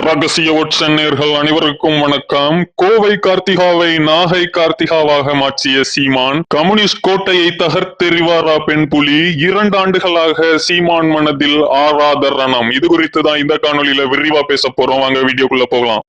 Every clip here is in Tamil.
ரகசிய ஒற்றநேர்கள் அனைவருக்கும் வணக்கம். கோவை கார்த்திகாவை நாகை கார்த்திகாவாக மாற்றிய சீமான் கம்யூனிஸ்ட் கோட்டையை தகர்த்தெறிவாரா பெண் புலி இரண்டு ஆண்டுகளாக சீமான் மனதில் ஆராதரணம். இது குறித்து தான் இந்த காணொலியில விரிவா பேச போறோம். வாங்க வீடியோக்குள்ள போகலாம்.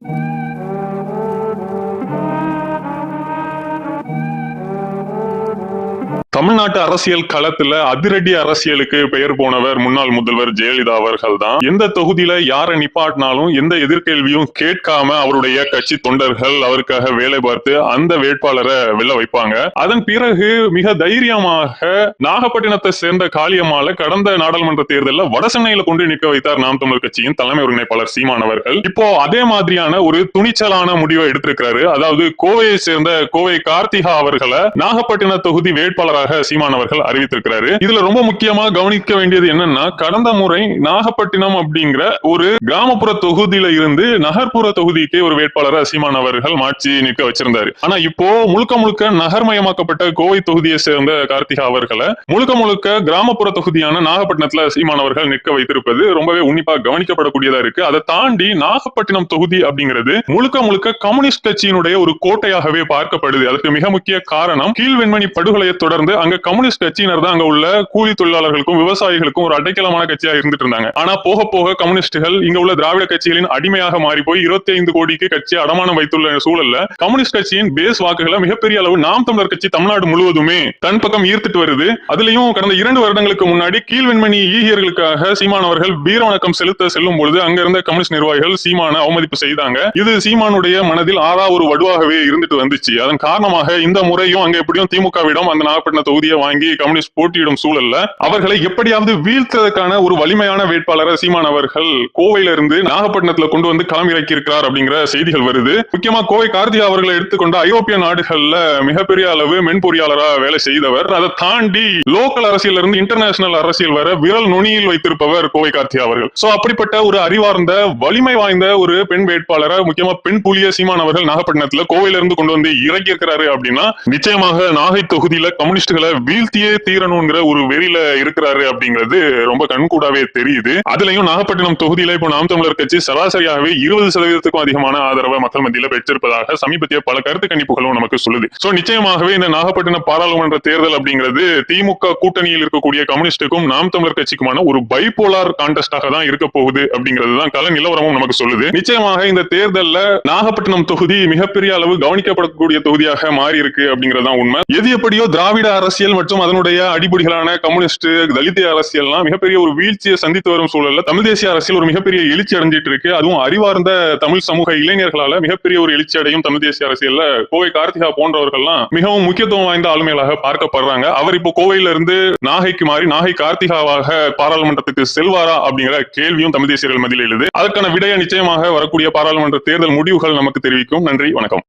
தமிழ்நாட்டு அரசியல் களத்துல அதிரடி அரசியலுக்கு பெயர் போனவர் முன்னாள் முதல்வர் ஜெயலலிதா அவர்கள் தான் எந்த தொகுதியில யாரை நிப்பாட்டினாலும் எந்த எதிர்கேள்வியும் கேட்காம அவருடைய கட்சி தொண்டர்கள் அவருக்காக வேலை பார்த்து அந்த வேட்பாளரை வெல்ல வைப்பாங்க. அதன் பிறகு மிக தைரியமாக நாகப்பட்டினத்தை சேர்ந்த காளியம்மால கடந்த நாடாளுமன்ற தேர்தலில் வடசென்னையில கொண்டு நிற்க வைத்தார் நாம் தமிழர் கட்சியின் தலைமை ஒருங்கிணைப்பாளர் சீமான் அவர்கள். இப்போ அதே மாதிரியான ஒரு துணிச்சலான முடிவை எடுத்திருக்கிறாரு. அதாவது கோவையை சேர்ந்த கோவை கார்த்திகா அவர்களை நாகப்பட்டின தொகுதி வேட்பாளராக சீமான் அவர்கள் அறிவித்திருக்கிறாரு. இதுல ரொம்ப முக்கியமா கவனிக்க வேண்டியது என்னன்னா கடந்த முறை நாகப்பட்டினம் அப்படிங்கிற ஒரு கிராமப்புற தொகுதியில இருந்து நகர்ப்புற தொகுதிக்கு ஒரு வேட்பாளரை சீமான் அவர்கள் மாற்றி நிற்க வச்சிருந்தாரு. ஆனா இப்போ முழுக்க முழுக்க நகர்மயமாக்கப்பட்ட கோவை தொகுதியை சேர்ந்த கார்த்திகா அவர்களை முழுக்க முழுக்க கிராமப்புற தொகுதியான நாகப்பட்டினத்துல சீமான் அவர்கள் நிற்க வைத்திருப்பது ரொம்பவே உன்னிப்பா கவனிக்கப்படக்கூடியதா இருக்கு. அதை தாண்டி நாகப்பட்டினம் தொகுதி அப்படிங்கிறது முழுக்க முழுக்க கம்யூனிஸ்ட் கட்சியினுடைய ஒரு கோட்டையாகவே பார்க்கப்படுது. அதுக்கு மிக முக்கிய காரணம் கீழ்வெண்மணி படுகொலையை தொடர்ந்து அங்க கம்யூனிஸ்ட் கட்சியினர் தான் அங்க உள்ள கூலி தொழிலாளர்களுக்கும் விவசாயிகளுக்கும் ஒரு அடைக்கலமான கட்சியா இருந்துட்டு இருந்தாங்க. ஆனா போக போக கம்யூனிஸ்டுகள் இங்க உள்ள திராவிட கட்சிகளின் அடிமையாக மாறி போய் இருபத்தி ஐந்து கோடிக்கு கட்சி அடமானம் வைத்துள்ள சூழல்ல கம்யூனிஸ்ட் கட்சியின் பேஸ் வாக்குகளை மிகப்பெரிய அளவு நாம் தமிழர் கட்சி தமிழ்நாடு முழுவதுமே தன் பக்கம் ஈர்த்துட்டு வருது. அதுலயும் கடந்த இரண்டு வருடங்களுக்கு முன்னாடி கீழ்வெண்மணி ஈகியர்களுக்காக சீமான் அவர்கள் வீரவணக்கம் செலுத்த செல்லும் பொழுது அங்க இருந்த கம்யூனிஸ்ட் நிர்வாகிகள் சீமான அவமதிப்பு செய்தாங்க. இது சீமானுடைய மனதில் ஆறா ஒரு வடுவாகவே இருந்துட்டு வந்துச்சு. அதன் காரணமாக இந்த முறையும் அங்க எப்படியும் திமுகவிடம் அந்த நாகப்பட்டினத்தை தொகுதியை வாங்கி கம்யூனிஸ்ட் போட்டியிடும் சூழல்ல அவர்களை எப்படியாவது வீழ்த்ததற்கான ஒரு வலிமையான வேட்பாளரை சீமான் அவர்கள் கோவையில இருந்து நாகப்பட்டினத்துல கொண்டு வந்து களமிறக்கி இருக்கிறார் அப்படிங்கிற செய்திகள் வருது. முக்கியமா கோவை கார்த்திகா அவர்களை எடுத்துக்கொண்ட ஐரோப்பிய நாடுகள்ல மிகப்பெரிய அளவு மென்பொறியாளரா வேலை செய்தவர். அதை தாண்டி லோக்கல் அரசியல் இருந்து இன்டர்நேஷனல் அரசியல் வர விரல் நுனியில் வைத்திருப்பவர் கோவை கார்த்திகா அவர்கள். சோ அப்படிப்பட்ட ஒரு அறிவார்ந்த வலிமை வாய்ந்த ஒரு பெண் வேட்பாளரை முக்கியமா பெண் புலிய சீமான் அவர்கள் நாகப்பட்டினத்துல கோவையில இருந்து கொண்டு வந்து இறக்கி இருக்கிறாரு அப்படின்னா நிச்சயமாக நாகை தொகுதியில கம்யூனிஸ்டுகள் வீழ்த்தியே தீரணுங்கிற ஒரு வெறியில இருக்கிறாரு அப்படிங்கிறது ரொம்ப கண்கூடாவே தெரியுது. அதுலயும் நாகப்பட்டினம் தொகுதியில இப்போ நாம் தமிழர் கட்சி சராசரியாகவே இருபது சதவீதத்துக்கும் அதிகமான ஆதரவை மக்கள் மத்தியில பெற்றிருப்பதாக சமீபத்திய பல கருத்து கணிப்புகளும் நமக்கு சொல்லுது. சோ நிச்சயமாகவே இந்த நாகப்பட்டினம் பாராளுமன்ற தேர்தல் அப்படிங்கிறது திமுக கூட்டணியில் இருக்கக்கூடிய கம்யூனிஸ்டுக்கும் நாம் தமிழர் கட்சிக்குமான ஒரு பைபோலார் கான்டெஸ்டாக தான் இருக்க போகுது அப்படிங்கிறது தான் கல நிலவரமும் நமக்கு சொல்லுது. நிச்சயமாக இந்த தேர்தல்ல நாகப்பட்டினம் தொகுதி மிகப்பெரிய அளவு கவனிக்கப்படக்கூடிய தொகுதியாக மாறி இருக்கு அப்படிங்கிறது உண்மை. எது எப்படியோ திராவிட அரசியல் மற்றும் அதனுடைய அடிப்படைகளான கம்யூனிஸ்ட் தலித் அரசியல்லாம் மிகப்பெரிய ஒரு வீழ்ச்சியை சந்தித்து வரும் சூழல்ல தமிழ் தேசிய அரசியல் ஒரு மிகப்பெரிய எழுச்சி அடைஞ்சிட்டு இருக்கு. அதுவும் அறிவார்ந்த தமிழ் சமூக இளைஞர்களால மிகப்பெரிய ஒரு எழுச்சி அடையும் தமிழ் தேசிய அரசியல்ல கோவை கார்த்திகா போன்றவர்கள்லாம் மிகவும் முக்கியத்துவம் வாய்ந்த ஆளுமைகளாக பார்க்கப்படுறாங்க. அவர் இப்போ கோவையில இருந்து நாகைக்கு மாறி நாகை கார்த்திகாவாக பாராளுமன்றத்துக்கு செல்வாரா அப்படிங்கிற கேள்வியும் தமிழ் தேசியர்கள் மதியில் எழுது. அதற்கான விடையை நிச்சயமாக வரக்கூடிய பாராளுமன்ற தேர்தல் முடிவுகள் நமக்கு தெரிவிக்கும். நன்றி வணக்கம்.